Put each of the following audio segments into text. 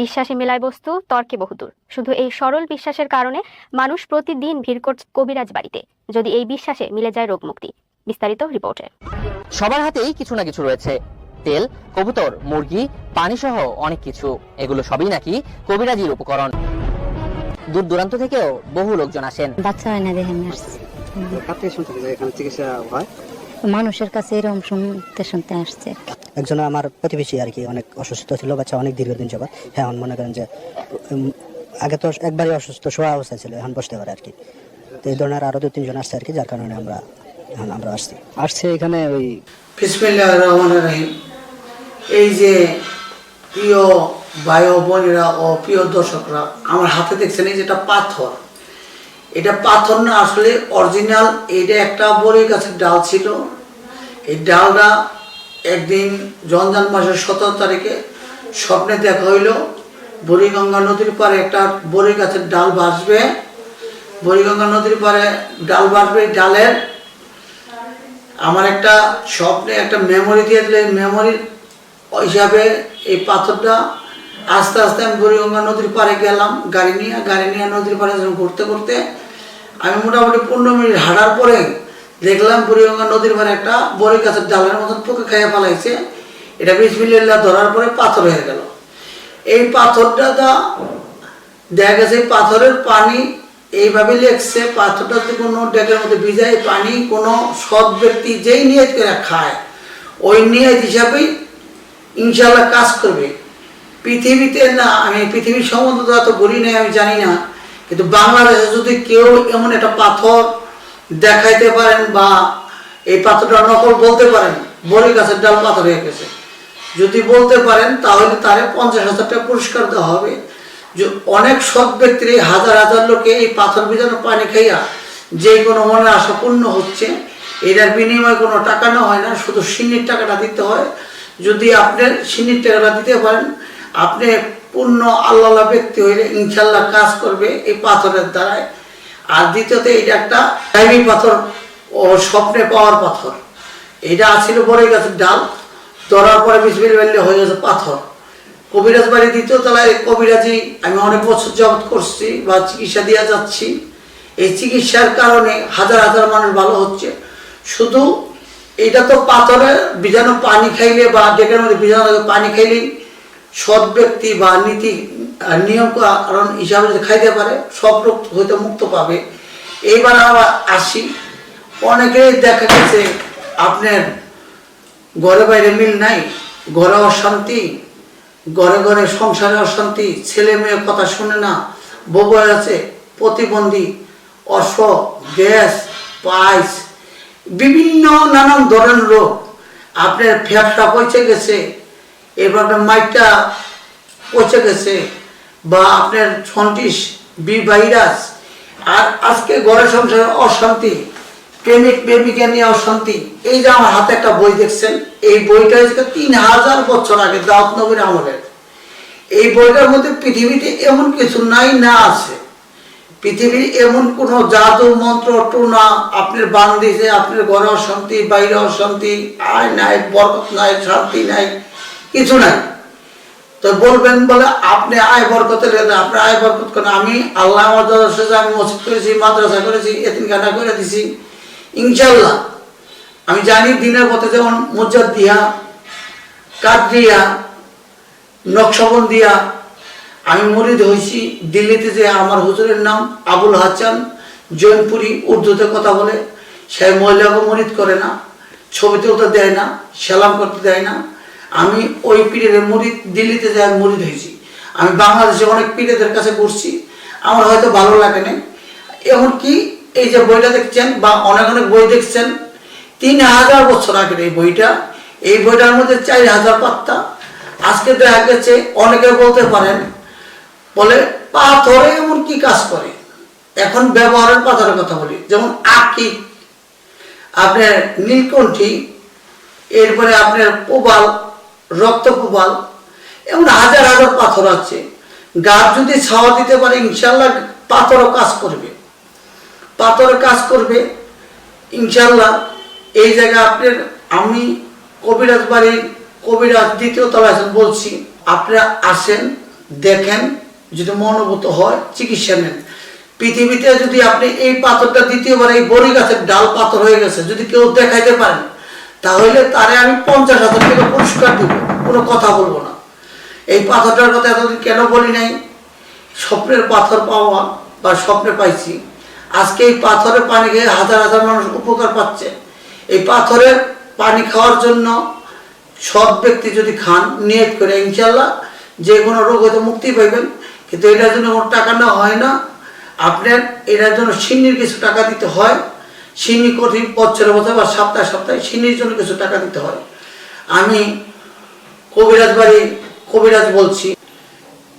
বিশ্বাসে মেলায় বস্তু তর্কে বহুদূর। শুধু এই সরল বিশ্বাসের কারণে মানুষ প্রতিদিন ভিড় করছে কবিরাজ বাড়িতে। যদি এই বিশ্বাসে মিলে যায় রোগমুক্তি। বিস্তারিত রিপোর্টে। সবার হাতেই কিছু না কিছু রয়েছে। তেল কবুতর মুরগি পানি সহ অনেক কিছু। এগুলো সবই নাকি কবিরাজির উপকরণ। দূর দূরান্ত থেকেও বহু লোকজন আসেন। বাচ্চা হয় না দেখে কার থেকে শুনতে এখানে চিকিৎসা হয়? মানুষের কাছে এরকম শুনতে শুনতে আসছে। একজন আমার প্রতিবেশী আর কি অনেক অসুস্থ ছিল বাচ্চা অনেক দীর্ঘদিন যাবত হ্যাঁ এখন মনে করেন যে আগে তো একবারই অসুস্থ শোয়া অবস্থায় ছিল এখন বসতে পারে আর কি। তো এই ধরনের আরও দু তিনজন আসছে আর কি যার কারণে আমরা এখন আমরা আসছি। আসছে এখানে ওই বিসমিল্লাহ রহমান রহিম। এই যে প্রিয় ভাই বোনেরা ও প্রিয় দর্শকরা আমার হাতে দেখছেন এই যেটা পাথর। এটা পাথর না আসলে অরিজিনাল, এটা একটা বড়ি গাছের ডাল ছিল। এই ডালটা একদিন রমজান মাসের সতেরো তারিখে স্বপ্নে দেখা হইল, বুড়িগঙ্গা নদীর পারে একটা বড়ি গাছের ডাল ভাসবে। বুড়িগঙ্গা নদীর পারে ডাল ভাসবে ডালের। আমার একটা স্বপ্নে একটা মেমোরি দিয়ে দিলে মেমোরির হিসাবে এই পাথরটা আস্তে আস্তে আমি বুড়িগঙ্গা নদীর পাড়ে গেলাম, গাড়ি নিয়ে গাড়ি নিয়ে নদীর যখন ঘুরতে ঘুরতে আমি মোটামুটি পনেরো মিনিট হাঁটার পরে দেখলাম বুড়িগঙ্গা নদীর মানে একটা বড়ি গাছের ডালের মতন পোকে খাইয়ে ফেলাইছে। এটা বিসমিল্লা ধরার পরে পাথর হয়ে গেল। এই পাথরটা তা দেখা গেছে পাথরের পানি এইভাবে লেগছে। পাথরটা যদি কোনো ডেকের মধ্যে ভিজায় পানি কোনো সৎ ব্যক্তি যেই নিয়ত করে খায়, ওই নিয়ত হিসাবেই ইনশাল্লাহ কাজ করবে। পৃথিবীতে না, আমি পৃথিবীর সম্বন্ধে তো এত বলি নাই, আমি জানি না। কিন্তু বাংলাদেশে যদি কেউ এমন একটা পাথর দেখাইতে পারেন বা এই পাথরটা নকল বলতে পারেন বড়ি গাছের ডাল পাথর হয়ে গেছে। যদি বলতে পারেন, তাহলে তারে পঞ্চাশ হাজার টাকা পুরস্কার দেওয়া হবে। যে অনেক সৎ ব্যক্তির হাজার হাজার লোকে এই পাথর ভিজানো পানি খাইয়া যে কোনো মনের আশা পূর্ণ হচ্ছে, এটার বিনিময়ে কোনো টাকা না হয় না, শুধু সিন্নির টাকাটা দিতে হয়। যদি আপনি সিন্নির টাকাটা দিতে পারেন, আপনি পূর্ণ আল্লাহ ব্যক্তি হইলে ইনশাল্লাহ কাজ করবে এই পাথরের দ্বারায়। আর দ্বিতীয়ত এটা একটা টাইমি পাথর ও স্বপ্নে পাওয়ার পাথর। এটা আছিল বড় গাছের ডাল, ধরার পরে বিসমিল বেললে হয়ে গেছে পাথর। কবিরাজ বাড়ি দ্বিতীয় তলায় কবিরাজি, আমি অনেক বছর যাবত করছি বা চিকিৎসা দিয়ে যাচ্ছি। এই চিকিৎসার কারণে হাজার হাজার মানুষ ভালো হচ্ছে। শুধু এটা তো পাথরে বীজাণু পানি খাইলে বা ডেকের মধ্যে বীজাণু পানি খাইলেই সৎ ব্যক্তি বা নীতি নিয়ম কারণ হিসাবে খাইতে পারে, সব রোগ হইতে মুক্ত পাবে। এইবার আবার আসি। অনেকেই দেখা গেছে আপনার ঘরে বাইরে মিল নাই, ঘরে অশান্তি, ঘরে ঘরে সংসারে অশান্তি, ছেলে মেয়ে কথা শুনে না, বউ আছে, প্রতিবন্ধী অস গ্যাস পাইস বিভিন্ন নানান ধরনের রোগ। আপনার ফ্যাপটা পচে গেছে এরপর আপনার মাইকটা পচে গেছে বা আপনার ছন্টিস বি ভাইরাস, আর আজকে ঘরে সংসারে অশান্তি, প্রেমিক, প্রেমিকা নিয়ে অশান্তি। এই যে আমার হাতে একটা বই দেখছেন, এই বইটা হচ্ছে তিন হাজার বছর আগে দাওয়াত নবীর আমলের এই বইটার মধ্যে পৃথিবীতে এমন কিছু নাই, না আছে। পৃথিবীর এমন কোন জাদু মন্ত্র, টুনা, আপনার বান দিয়েছে আপনার ঘরে অশান্তি, বাইরে অশান্তি, আয় নাই, বরকত নাই, শান্তি নাই। কিছু নাই। তো বলবেন বলে আপনি আয় বরকতের আপনি আয় বরকত করেন। আমি আল্লাহ আমার আমি মসজিদ করেছি, মাদ্রাসা করেছি, এতিমখানা করে দিছি। ইনশাল্লাহ আমি জানি দিনের পথে যেমন মজ্জাদ দিয়া কাদরিয়া নকশবন্দিয়া আমি মরিদ হয়েছি দিল্লিতে যে আমার হুজুরের নাম আবুল হাসান, জৈনপুরি উর্দুতে কথা বলে সে মহিলাকে মরিদ করে না, ছবি তুলতে দেয় না, সেলাম করতে দেয় না। আমি ওই পীরের মরিদ দিল্লিতে যাই মরিদ হয়েছি আমি বাংলাদেশে অনেক পীরেদের কাছে ঘুরছি। আমার হয়তো ভালো লাগে না এমনকি এই যে বইটা দেখছেন বা অনেক অনেক বই দেখছেন, তিন হাজার বছর আগের এই বইটা। এই বইটার মধ্যে চার হাজার পাত্তা। আজকে দেখা গেছে অনেকে বলতে পারেন, বলে পাথরে এমন কি কাজ করে? এখন ব্যবহারের পাথরের কথা বলি। যেমন আকি আপনার নীলকণ্ঠী, এরপরে আপনার প্রবাল রক্ত প্রবাল এমন হাজার হাজার পাথর আছে। গাছ যদি ছাওয়া দিতে পারে ইনশাল্লাহ পাথরও কাজ করবে। পাথরে কাজ করবে ইনশাল্লাহ এই জায়গায় আপনার, আমি কবিরাজ বাড়ির কবিরাজ দ্বিতীয় তলায় বলছি, আপনারা আসেন, দেখেন, যদি মনোভূত হয়, চিকিৎসা নেন। পৃথিবীতে যদি আপনি এই পাথরটা দ্বিতীয়বার এই বড়ি গাছের ডাল পাথর হয়ে গেছে, যদি কেউ দেখাইতে পারেন তাহলে তারে আমি পঞ্চাশ হাজার টাকা পুরস্কার দিব, কোনো কথা বলব না। এই পাথরটার কথা এতদিন কেন বলি নাই? স্বপ্নের পাথর পাওয়া বা স্বপ্নে পাইছি। আজকে এই পাথরের পানি খেয়ে হাজার হাজার মানুষ উপকার পাচ্ছে। এই পাথরের পানি খাওয়ার জন্য সব ব্যক্তি যদি খান, নিয়ত করে ইনশাল্লাহ যে কোনো রোগ হয়তো মুক্তি পাইবেন। কিন্তু এটার জন্য কোনো টাকা নেওয়া হয় না। আপনার এটার জন্য সিন্নির কিছু টাকা দিতে হয়। সিন্নি কঠিন বছরে বছর বা সপ্তাহে সপ্তাহে সিন্নির জন্য কিছু টাকা দিতে হয়। আমি কবিরাজ বাড়ি, কবিরাজ বলছি,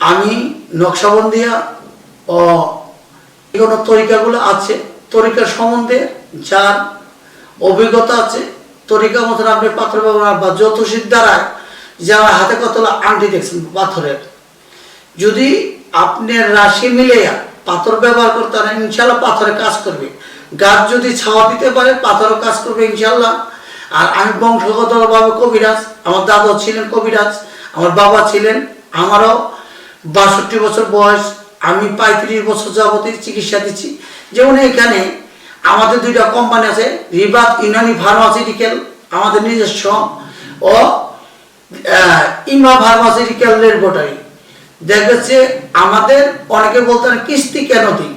আমি নকশাবন্দিয়া ও কোনো তরিকাগুলো আছে তরিকার সম্বন্ধে যার অভিজ্ঞতা আছে, তরিকা মতন আপনি পাথর ব্যবহার বা জ্যোতিষীর দ্বারা যারা হাতে কতলা আংটি দেখছেন পাথরের। যদি আপনার রাশি মিলে পাথর ব্যবহার করতে ইনশাল্লাহ পাথরে কাজ করবে। গাছ যদি ছাওয়া দিতে পারে, পাথরও কাজ করবে ইনশাল্লাহ আর আমি বংশগতভাবে কবিরাজ, আমার দাদা ছিলেন কবিরাজ, আমার বাবা ছিলেন, আমারও বাষট্টি বছর বয়স, আমি পঁয়ত্রিশ বছর যাবতীয় চিকিৎসা দিচ্ছি। যেমন এখানে আমাদের দুইটা কোম্পানি আছে, রিবাত ইউনানি ফার্মাসিউটিক্যাল, আমাদের নিজস্ব, ও ইমা ফার্মাসিউটিক্যাল ল্যাবরেটরি। দেখা আমাদের অনেকে বলতেন, কিস্তি কেন দিই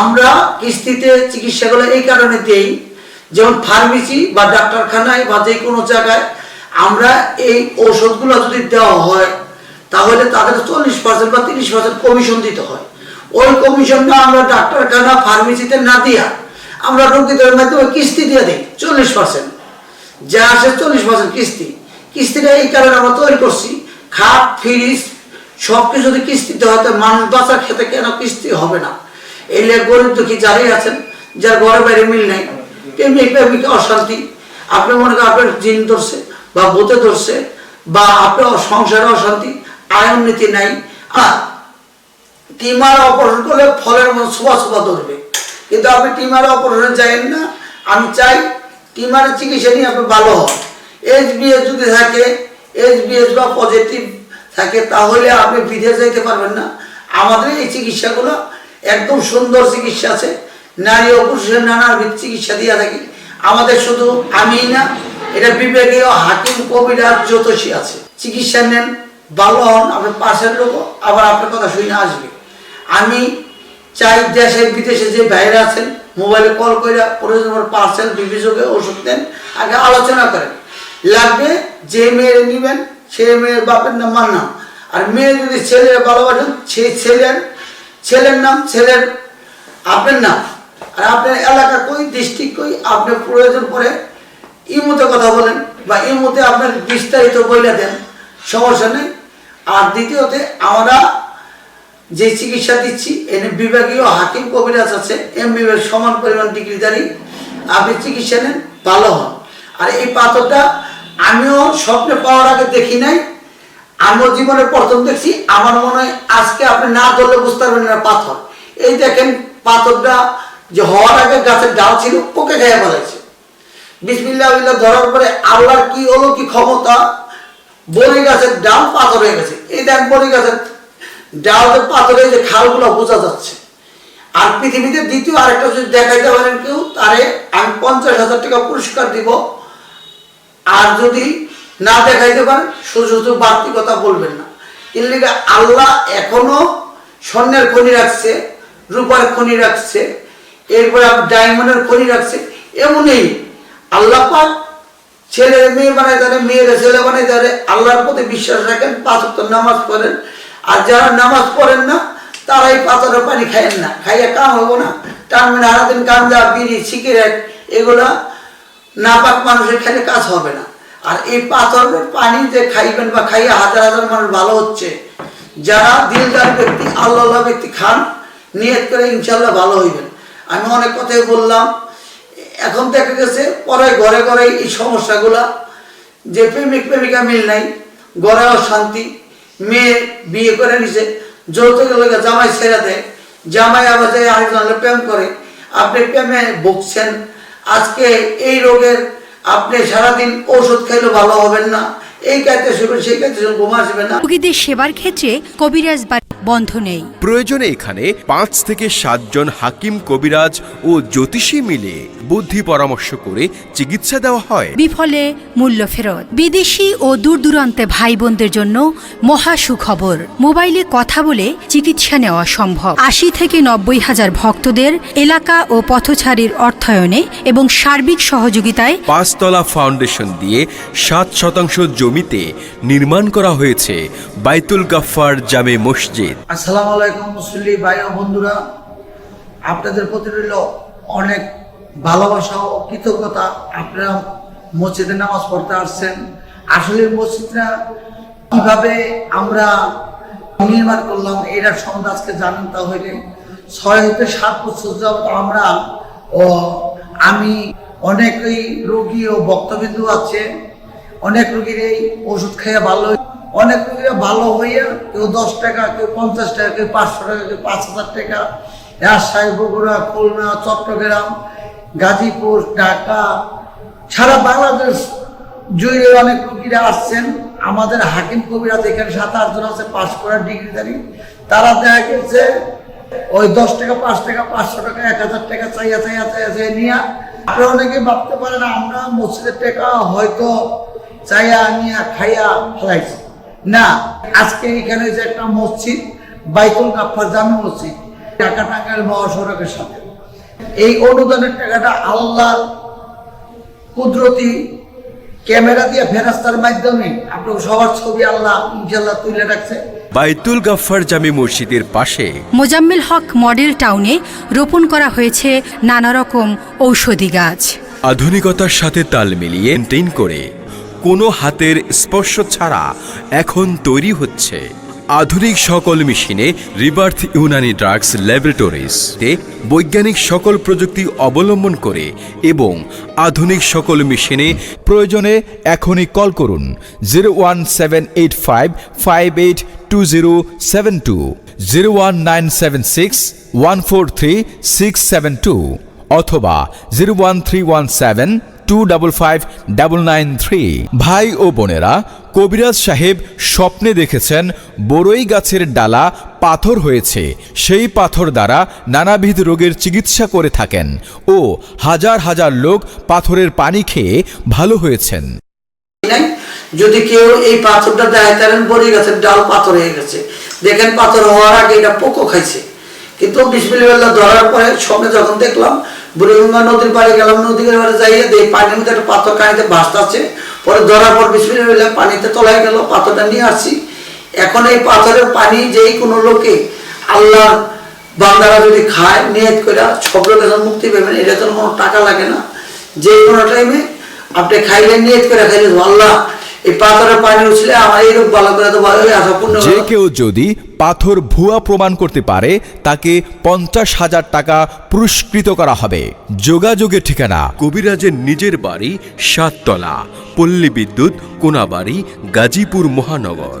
আমরা কিস্তিতে চিকিৎসাগুলো এই কারণে দেই, যেমন ফার্মেসি বা ডাক্তারখানায় বা যে কোনো জায়গায় আমরা এই ঔষধগুলো যদি দেওয়া হয়, তাহলে তাদের চল্লিশ পার্সেন্ট বা তিরিশ পার্সেন্ট কমিশন দিতে হয়। ওই কমিশনটা আমরা ডাক্তারখানা ফার্মেসিতে না দিয়া আমরা রোগীদের মাধ্যমে কিস্তি দিয়ে দিই, চল্লিশ পার্সেন্ট যা আসে চল্লিশ পার্সেন্ট কিস্তি। কিস্তিটা এই কারণে আমরা তৈরি করছি, খাট, ফ্রিজ সব কিছু যদি কিস্তিতে হয়, তো মানুষ বাঁচার ক্ষেত্রে কেন কিস্তি হবে না? এই গরিব দুঃখী যারাই আছেন, যার ঘরে বাইরে মিল নেই প্রেমিক প্রেমিকা অশান্তি। আপনি মনে করেন আপনার জিন ধরছে বা বোতে ধরছে বা আপনার সংসারে অশান্তি আয়ন নীতি নাই। আর টিমার অপারেশন করলে ফলের মতো ছোঁয়া ছোঁয়া ধরবে। কিন্তু আপনি টিমার অপারেশন যাইেন না, আমি চাই টিমারের চিকিৎসা নিয়ে আপনি ভালো হন। এইচ বিএস যদি থাকে এইচ বিএস বা পজিটিভ থাকে, তাহলে আপনি বিদেশ যাইতে পারবেন না। আমাদের এই চিকিৎসাগুলো একদম সুন্দর চিকিৎসা আছে। নারী ও পুরুষের নানাবিধ চিকিৎসা দিয়ে থাকি। আমাদের শুধু আমি না, এটা বিবেকীয় হাকিম কবিরাজ জ্যোতিষী আছে। চিকিৎসা নেন, ভালো হন আপনার পাশের লোকও আবার আপনার কথা শুনে আসবে। আমি চাই দেশে, বিদেশে যে বাইরে আছেন, মোবাইলে কল করে প্রয়োজন পার্সেল বিবেচকে ওষুধ দেন আগে আলোচনা করেন। লাগবে যে মেয়ের নেবেন, সে মেয়ের বাপের নাম মার নাম আর মেয়ে যদি ছেলের ভালোবাসেন, সেই ছেলের ছেলের নাম, ছেলের আপনার নাম। আর আপনার এলাকা কই ডিস্ট্রিক্ট কই আপনার প্রয়োজন পড়ে ইমুতে কথা বলেন বা ইমুতে আপনার বিস্তারিত বইলা দেন, সমস্যা নেই। আর দ্বিতীয়তে, আমরা যে চিকিৎসা দিচ্ছি, এনে বিভাগীয় হাকিম কবিরাজ আছে এম বিভাগ সমান পরিমাণ ডিগ্রিধারী, আপনি চিকিৎসা নেন, ভালো হন। আর এই পাথরটা আমিও স্বপ্নে পাওয়ার আগে দেখি নাই আমিও জীবনে প্রথম দেখছি, আমার মনে হয় আজকে আপনি না ধরলে বুঝতে পারবেন না পাথর। এই দেখেন, পাথরটা যে হওয়ার আগে গাছের ডাল ছিল, পোকে খেয়ে ফেলাইছে। বিসমিল্লাহ বিল্লাহ ধরার পরে আল্লাহর কি হলো কি ক্ষমতা? বড়ি গাছের ডাল পাথর হয়ে গেছে। এই দেখ বড়ি গাছের ডাল পাথর পাথরে যে খালগুলো বোঝা যাচ্ছে। আর পৃথিবীতে দ্বিতীয় আরেকটা যদি দেখাইতে পারেন কেউ, তারে আমি পঞ্চাশ হাজার টাকা পুরস্কার দিব। আর যদি না দেখাইতে পারেন শুধু বাড়তি কথা বলবেন না। এর আল্লাহ এখনও স্বর্ণের খনি রাখছে, রূপার খনি রাখছে, এরপরে ডায়মন্ডের খনি রাখছে, এমনই আল্লাহ পাক ছেলে মেয়ে বানাই তারে মেয়েরা ছেলে বানাই তারে আল্লাহর প্রতি বিশ্বাস রাখেন পাঁচ নামাজ পড়েন। আর যারা নামাজ পড়েন না, তারাই পাথরের পানি খাইয়েন না। খাইয়ে কাম হব না। টানবেন সারাদিন গাঞ্জা বিড়ি, সিগারেট, এগুলা নাপাক মানুষের খেলে কাজ হবে না। আর এই পাথরের পানি যে খাইবেন বা খাইয়ে হাজার হাজার মানুষ ভালো হচ্ছে, যারা দিলদার ব্যক্তি আল্লাহ ব্যক্তি খান, নিয়ত করে ইনশাল্লাহ ভালো হইবেন। আমি অনেক কথাই বললাম, এখন দেখা গেছে পরে ঘরে ঘরে এই সমস্যাগুলা, যে প্রেমিক প্রেমিকা মিল নাই, ঘরে অশান্তি, মেয়ে বিয়ে করে নিছে যৌতুক লোকে জামাই ছেড়ে দেয়, জামাই আবার যায় আরেকজনের প্রেম করে, আপনি প্রেমে ভুগছেন, আজকে এই রোগের আপনি সারাদিন ওষুধ খাইলে ভালো হবেন না। এই কাজটা শুরু সেই কাজটা শুরু বোমা আসবে না। রোগীদের সেবার ক্ষেত্রে কবিরাজ বন্ধ নেই। প্রয়োজনে এখানে পাঁচ থেকে সাতজন হাকিম কবিরাজ ও জ্যোতিষী মিলে বুদ্ধি পরামর্শ করে চিকিৎসা দেওয়া হয়। বিফলে মূল্য ফেরত। বিদেশি ও দূর দূরান্তে ভাই বোনদের জন্য মহা সুখবর মোবাইলে কথা বলে চিকিৎসা নেওয়া সম্ভব। আশি থেকে নব্বই হাজার ভক্তদের এলাকা ও পথচারীর অর্থায়নে এবং সার্বিক সহযোগিতায় পাঁচতলা ফাউন্ডেশন দিয়ে সাত শতাংশ জমিতে নির্মাণ করা হয়েছে বাইতুল গাফফার জামে মসজিদ। আসসালামু আলাইকুম মুসল্লি ভাই ও বন্ধুরা। আপনাদের প্রতি রইল অনেক ভালোবাসা ও কৃতজ্ঞতা। আপনারা মসজিদে নামাজ পড়তে আসছেন। আসলে মসজিদটা কীভাবে আমরা নির্মাণ করলাম এটার সম্বন্ধে আজকে জানেন তা হইলে ছয় হতে সাত বছর যাবত আমরা ও আমি অনেকই রোগী ও বক্তবিন্দু আছে। অনেক রোগীর এই ওষুধ খাইয়া ভালো অনেক রোগীরা ভালো হইয়া কেউ দশ টাকা, কেউ পঞ্চাশ টাকা, কেউ পাঁচশো টাকা, কেউ পাঁচ হাজার টাকা। রাজশাহী বগুড়া, খুলনা, চট্টগ্রাম, গাজীপুর, ঢাকা, সারা বাংলাদেশ জুড়ে অনেক রোগীরা আসছেন। আমাদের হাকিম কবিরা এখানে সাত আটজন আছে, পাস করার ডিগ্রিধারী তারা দেখা গেছে, ওই দশ টাকা, পাঁচ টাকা, পাঁচশো টাকা, এক হাজার টাকা চাইয়া চাইয়া চাইয়া চাইয়া নিয়ে। আপনারা অনেকে ভাবতে পারেন, আমরা মসজিদের টাকা হয়তো চাইয়া নিয়ে খাইয়া ফেলাইছি। না আজকে এখানে যে একটা মসজিদ বাইতুল গাফার জামে মসজিদ ঢাকা টাঙ্গাইল মহাসড়কের সাথে। এই অনুদানের টাকাটা আল্লাহর কুদরতি ক্যামেরা দিয়ে ফেরাস্তার মাধ্যমে আপনার সবার ছবি আল্লাহ ইনশাল্লাহ তুলে রাখছে। বাইতুল গাফফার জামে মসজিদের পাশে মোজাম্মেল হক মডেল টাউনে রোপণ করা হয়েছে নানা রকম ঔষধি গাছ। আধুনিকতার সাথে তাল মিলিয়ে মেনটেন করে কোনো হাতের স্পর্শ ছাড়া এখন তৈরি হচ্ছে। আধুনিক সকল মেশিনে রিবার্থ ইউনানি ড্রাগস ল্যাবরেটরিজ তে বৈজ্ঞানিক সকল প্রযুক্তি অবলম্বন করে এবং আধুনিক সকল মেশিনে প্রয়োজনে এখনই কল করুন zero one seven eight five five eight two zero seven two, zero one nine seven six, one four three six seven two, অথবা zero one three one seven ভাই ও বোনেরা, কবিরাজ সাহেব স্বপ্নে দেখেছেন বড়ই গাছের ডালা পাথর হয়েছে। সেই পাথর দ্বারা নানাবিধ রোগের চিকিৎসা করে থাকেন ও হাজার হাজার লোক পাথরের পানি খেয়ে ভালো হয়েছেন। যদি কেউ এই পাথরটা দেয়, তাহলে বড়ি গাছের ডাল পাথর হয়ে গেছে। দেখেন পাথর হওয়ার আগে এটা পোকো খাইছে। কিন্তু বিসমিল্লাহ ধরার পরে স্বপ্নে যখন দেখলাম, বুড়িগঙ্গা নদীর পাড়ে গেলাম, নদীর পাড়ে যাইয়ে দেখি পানির মধ্যে একটা পাথর কানিতে ভাসতে পরে ধরার পর বিসমিল্লাহ পানিতে তলায় গেল, পাথরটা নিয়ে আসছি। এখন এই পাথরের পানি যেই কোনো লোকে আল্লাহ বান্দারা যদি খায়, নিয়ত করে সব লোকের যখন মুক্তি পাবেন এটা তো কোনো টাকা লাগে না। যে কোনো টাইমে আপনি খাইলে নিয়ত করে খাইলে আল্লাহ যে কেউ যদি পাথর ভুয়া প্রমাণ করতে পারে তাকে পঞ্চাশ হাজার টাকা পুরস্কৃত করা হবে। যোগাযোগের ঠিকানা কবিরাজের নিজের বাড়ি সাততলা পল্লী বিদ্যুৎ কোনাবাড়ি গাজীপুর মহানগর।